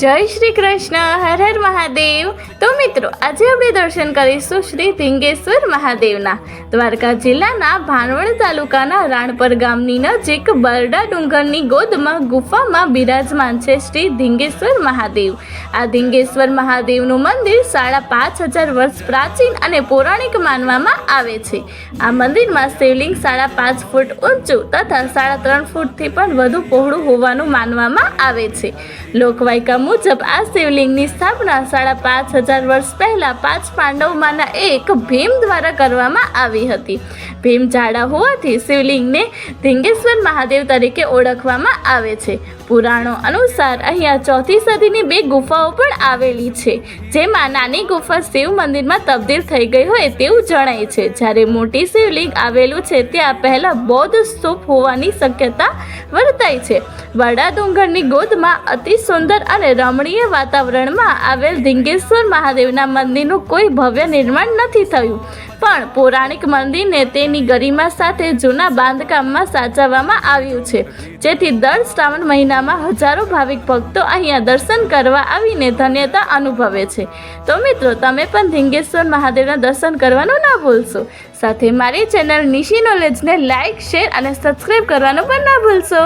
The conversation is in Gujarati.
જય શ્રી કૃષ્ણ હર હર મહાદેવ. તો મિત્રો, આજે આપણે દર્શન કરીશું શ્રી ધીંગેશ્વર મહાદેવના, દ્વારકા જિલ્લાના ભાણવડ તાલુકાના રાણપર ગામની નજીક બરડા ડુંગરની ગોદમાં ગુફામાં બિરાજમાન છે શ્રી ધીંગેશ્વર મહાદેવ. આ ધીંગેશ્વર મહાદેવનું મંદિર સાડા પાંચ હજાર વર્ષ પ્રાચીન અને પૌરાણિક માનવામાં આવે છે. આ મંદિરમાં શિવલિંગ સાડા પાંચ ફૂટ ઊંચું તથા સાડા ત્રણ ફૂટથી પણ વધુ પહોળું હોવાનું માનવામાં આવે છે. લોકવાયકા મુજબ આ શિવલિંગની સ્થાપના સાડા પાંચ હજાર વર્ષ પહેલા પાંચ પાંડવમાંના એક ભીમ દ્વારા કરવામાં આવી હતી. ભીમ જાડા હોવાથી શિવલિંગને ધીંગેશ્વર મહાદેવ તરીકે ઓળખવામાં આવે છે. પુરાણો અનુસાર અહીંયા ચોથી સદીની બે ગુફાઓ પણ આવેલી છે, જેમાં નાની ગુફા શિવ મંદિરમાં તબદીલ થઈ ગઈ હોય તેવું જણાય છે. જ્યારે મોટી શિવલિંગ આવેલું છે, ત્યાં પહેલાં બૌદ્ધ સ્તૂપ હોવાની શક્યતા વર્તાય છે. વડા ડુંગરની ગોદમાં અતિ સુંદર અને રમણીય વાતાવરણમાં આવેલ ધીંગેશ્વર મહાદેવના મંદિરનું કોઈ ભવ્ય નિર્માણ નથી થયું. પણ પૌરાણિક મંદિરને તેની ગરિમા સાથે જૂના બાંધકામમાં સાચવવામાં આવ્યું છે. જેથી દર શ્રાવણ મહિનામાં હજારો ભાવિક ભક્તો અહીંયા દર્શન કરવા આવીને ધન્યતા અનુભવે છે. તો મિત્રો, તમે પણ ધીંગેશ્વર મહાદેવના દર્શન કરવાનું ના ભૂલશો. સાથે મારી ચેનલ નિશી નોલેજને લાઇક શેર અને સબસ્ક્રાઈબ કરવાનું પણ ના ભૂલશો.